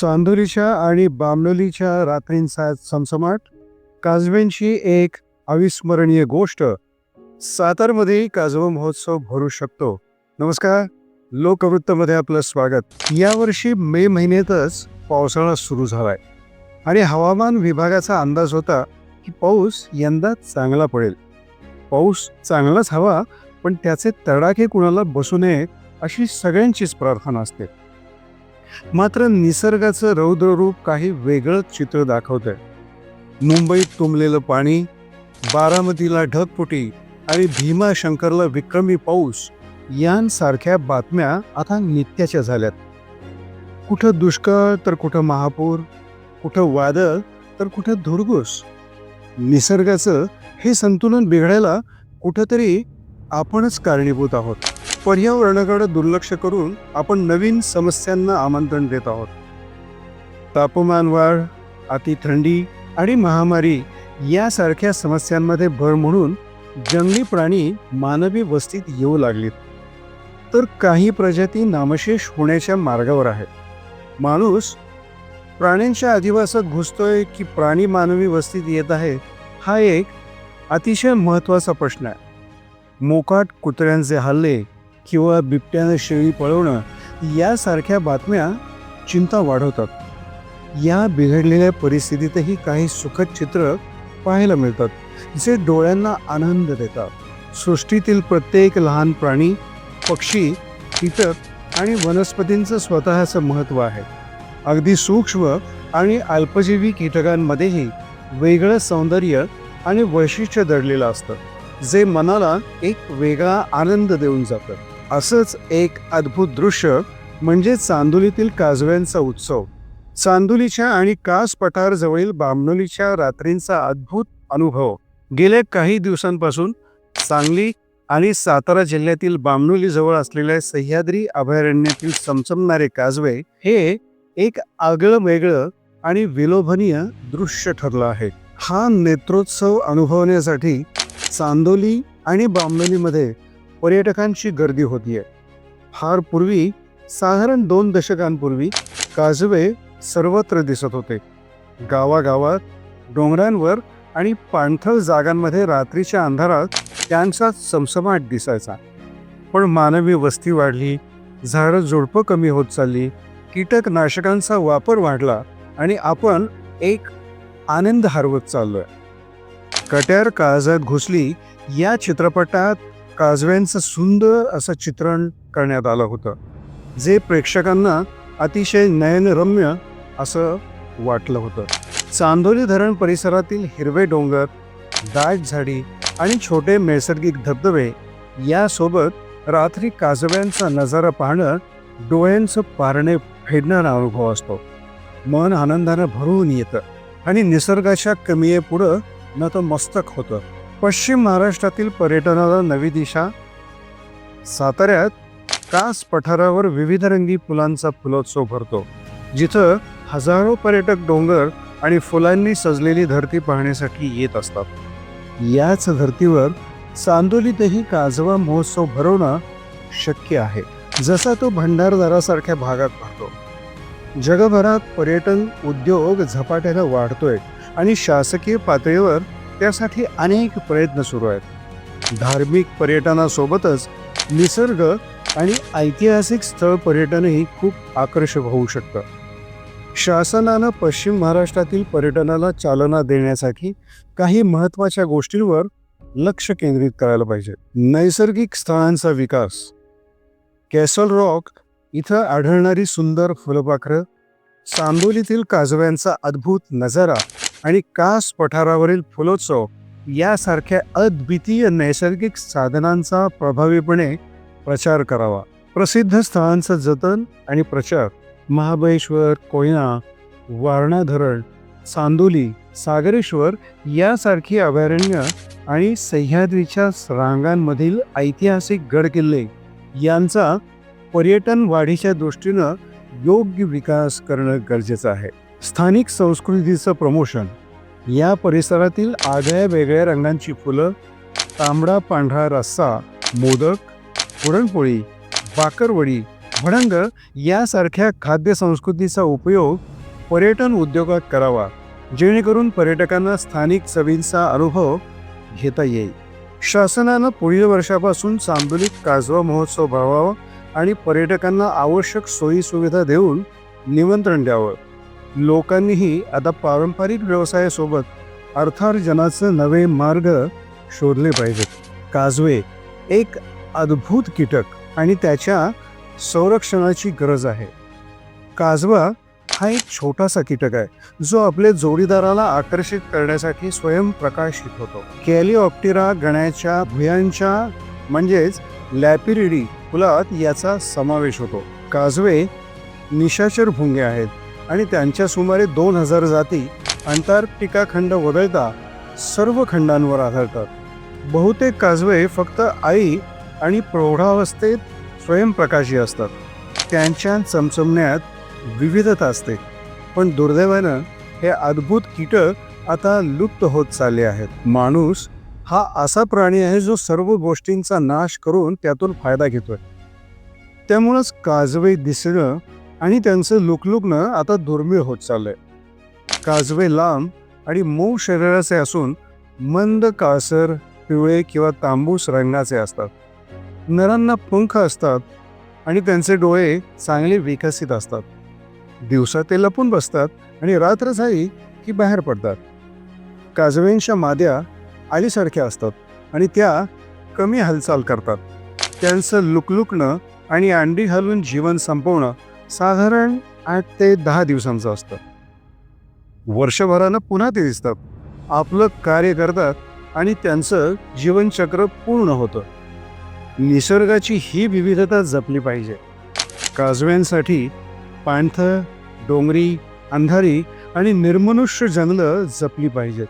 चांदोलीच्या आणि बामलोलीच्या रात्रींचा समसमाट काजव्यांची एक अविस्मरणीय गोष्ट सातारमध्ये काजवा महोत्सव भरू शकतो. नमस्कार लोकवृत्तमध्ये आपलं स्वागत. यावर्षी मे महिन्यातच पावसाळा सुरू झालाय. आणि हवामान विभागाचा अंदाज होता की पाऊस यंदा चांगला पडेल. पाऊस चांगलाच हवा पण त्याचे तडाखे कुणाला बसू नये अशी सगळ्यांचीच प्रार्थना असते. मात्र निसर्गाचं रौद्ररूप काही वेगळंच चित्र दाखवतंय. मुंबईत तुंबलेलं पाणी बारामतीला ढगफुटी आणि भीमाशंकरला विक्रमी पाऊस यांसारख्या बातम्या आता नित्याच्या झाल्यात. कुठं दुष्काळ तर कुठं महापूर कुठं वादळ तर कुठं धुडगूस निसर्गाचं हे संतुलन बिघडायला कुठंतरी आपणच कारणीभूत आहोत. पर्यावरणाकडे दुर्लक्ष करून आपण नवीन समस्यांना आमंत्रण देत आहोत. तापमान वाढ अति थंडी आणि महामारी यासारख्या समस्यांमध्ये भर म्हणून जंगली प्राणी मानवी वस्तीत येऊ लागलीत. तर काही प्रजाती नामशेष होण्याच्या मार्गावर आहेत. माणूस प्राण्यांच्या अधिवासात घुसतोय की प्राणी मानवी वस्तीत येत आहे हा एक अतिशय महत्त्वाचा प्रश्न आहे. मोकाट कुत्र्यांचे हल्ले किंवा बिबट्यानं शेळी पळवणं यासारख्या बातम्या चिंता वाढवतात. या बिघडलेल्या परिस्थितीतही काही सुखद चित्र पाहायला मिळतात जे डोळ्यांना आनंद देतात. सृष्टीतील प्रत्येक लहान प्राणी पक्षी कीटक आणि वनस्पतींचं स्वतःचं महत्त्व आहे. अगदी सूक्ष्म आणि अल्पजीवी कीटकांमध्येही वेगळं सौंदर्य आणि वैशिष्ट्य दडलेलं असतं. जे मनाला एक वेगळा आनंद देऊन जातं. असंच एक अद्भुत दृश्य म्हणजे चांदोलीतील काजव्यांचा उत्सव. चांदोलीच्या आणि कास पठारजवळील बामणोलीच्या रात्रींचा अद्भुत अनुभव. गेल्या काही दिवसांपासून सांगली आणि सातारा जिल्ह्यातील बामणोलीजवळ असलेल्या सह्याद्री अभयारण्यातील चमचमणारे काजवे हे एक आगळं वेगळं आणि विलोभनीय दृश्य ठरलं आहे. हा नेत्रोत्सव अनुभवण्यासाठी चांदोली आणि बांबोलीमध्ये पर्यटकांची गर्दी होतीये. फार पूर्वी साधारण दोन दशकांपूर्वी काजवे सर्वत्र दिसत होते. गावागावात डोंगरांवर आणि पाणथळ जागांमध्ये रात्रीच्या अंधारात त्यांचा समसमाट दिसायचा. पण मानवी वस्ती वाढली झाडं झुडपं कमी होत चालली कीटकनाशकांचा वापर वाढला आणि आपण एक आनंद हरवत चाललोय. कट्यार काळजात घुसली या चित्रपटात काजव्यांचं सुंदर असं चित्रण करण्यात आलं होतं जे प्रेक्षकांना अतिशय नयनरम्य असं वाटलं होतं. चांदोली धरण परिसरातील हिरवे डोंगर दाट झाडी आणि छोटे नैसर्गिक धबधबे यासोबत रात्री काजव्यांचा नजारा पाहणं डोळ्यांचं पारणे फेडणारा अनुभव असतो. मन आनंदानं भरून येतं आणि निसर्गाच्या कमीये न मस्तक होतं. पश्चिम महाराष्ट्रातील पर्यटनाला नवी दिशा. साताऱ्यात कास पठारावर विविध रंगी फुलांचा फुलोत्सव भरतो. जिथं हजारो पर्यटक डोंगर आणि फुलांनी सजलेली धरती पाहण्यासाठी येत असतात. याच धर्तीवर चांदोलीतही काजवा महोत्सव भरवणं शक्य आहे. जसा तो भंडारदारासारख्या भागात भरतो. जगभरात पर्यटन उद्योग झपाट्यानं वाढतोय. आणि शासकीय पातळीवर त्यासाठी अनेक प्रयत्न सुरू आहेत. धार्मिक पर्यटनासोबतच निसर्ग आणि ऐतिहासिक स्थळ पर्यटनही खूप आकर्षक होऊ शकतं. शासनानं पश्चिम महाराष्ट्रातील पर्यटनाला चालना देण्यासाठी काही महत्त्वाच्या गोष्टींवर लक्ष केंद्रित करायला पाहिजे. नैसर्गिक स्थळांचा विकास. कॅसल रॉक इथं आढळणारी सुंदर फुलपाखरं चांदोलीतील काजव्यांचा अद्भुत नजारा आणि कास पठारावरील फुलोत्सव यासारख्या अद्वितीय नैसर्गिक साधनांचा प्रभावीपणे प्रचार करावा. प्रसिद्ध स्थळांचं जतन आणि प्रचार. महाबळेश्वर कोयना वारणा धरण चांदोली सागरेश्वर यासारखी अभयारण्य आणि सह्याद्रीच्या रांगांमधील ऐतिहासिक गडकिल्ले यांचा पर्यटन वाढीच्या दृष्टीनं योग्य विकास करणं गरजेचं आहे. स्थानिक संस्कृतीचं प्रमोशन. या परिसरातील आगळ्या वेगळ्या रंगांची फुलं तांबडा पांढरा रस्सा मोदक पुरणपोळी बाकरवडी भडंग यासारख्या खाद्य संस्कृतीचा उपयोग पर्यटन उद्योगात करावा जेणेकरून पर्यटकांना स्थानिक चवींचा अनुभव घेता येईल. शासनानं पुढील वर्षापासून चांदोलीत काजवा महोत्सव भरवावा आणि पर्यटकांना आवश्यक सोयीसुविधा देऊन निमंत्रण द्यावं. लोकांनीही आता पारंपरिक व्यवसायासोबत अर्थार्जनाचे नवे मार्ग शोधले पाहिजेत. काजवे एक अद्भुत कीटक आणि त्याच्या संरक्षणाची गरज आहे. काजवा हा एक छोटासा कीटक आहे जो आपल्या जोडीदाराला आकर्षित करण्यासाठी स्वयंप्रकाशित होतो. कॅलिऑप्टिरा गण्याच्या भुयांच्या म्हणजेच लॅपिरिडी कुलात याचा समावेश होतो. काजवे निशाचर भुंगे आहेत आणि त्यांच्या सुमारे दोन हजार जाती अंटार्क्टिका खंड वगळता सर्व खंडांवर आढळतात बहुतेक काजवे फक्त आई आणि प्रौढावस्थेत स्वयंप्रकाशी असतात. त्यांच्या चमचमण्यात विविधता असते. पण दुर्दैवानं हे अद्भुत कीटक आता लुप्त होत चालले आहेत. माणूस हा असा प्राणी आहे जो सर्व गोष्टींचा नाश करून त्यातून फायदा घेतोय. त्यामुळंच काजवे दिसणं आणि त्यांचं लुकलुकणं आता दुर्मिळ होत चाललंय. काजवे लांब आणि मऊ शरीराचे असून मंद काळसर पिवळे किंवा तांबूस रंगाचे असतात. नरांना पंख असतात आणि त्यांचे डोळे चांगले विकसित असतात. दिवसा ते लपून बसतात आणि रात्र झाली की बाहेर पडतात. काजवेंच्या माद्या आलीसारख्या असतात आणि त्या कमी हालचाल करतात. त्यांचं लुकलुकणं आणि अंडी घालून जीवन संपवणं साधारण आठ ते दहा दिवसांचं असतं. वर्षभरानं पुन्हा ते दिसतात. आपलं कार्य करतात आणि त्यांचं जीवनचक्र पूर्ण होतं. निसर्गाची ही विविधता जपली पाहिजे. काजव्यांसाठी पाणथळ डोंगरी अंधारी आणि निर्मनुष्य जंगलं जपली पाहिजेत.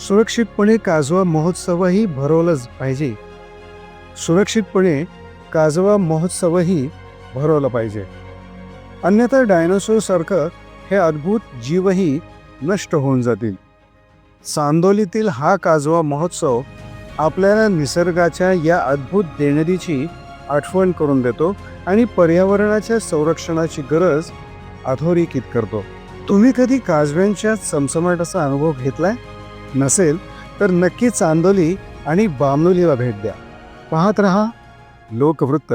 सुरक्षितपणे काजवा महोत्सवही भरवलंच पाहिजे. सुरक्षितपणे काजवा महोत्सवही भरवला पाहिजे. अन्यथा डायनोसोरसारखं हे अद्भुत जीवही नष्ट होऊन जातील. चांदोलीतील हा काजवा महोत्सव आपल्याला निसर्गाच्या या अद्भुत देणगीची आठवण करून देतो आणि पर्यावरणाच्या संरक्षणाची गरज अधोरेखित करतो. तुम्ही कधी काजव्यांच्या चमचमाटाचा अनुभव घेतलाय? नसेल तर नक्की चांदोली आणि बामनोलीला भेट द्या. पाहत रहा लोकवृत्त.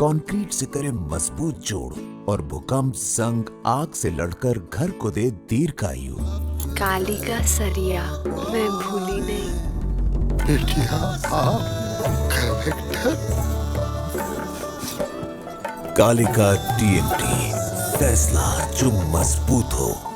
कंक्रीट से करे मज़बूत जोड़ और भूकंप संग आग से लड़कर घर को दे दीर्घायु। काली का सरिया मैं भूली नहीं। बेटिया आप कलेक्टर कालिका टीएमटी फैसला जो मज़बूत हो।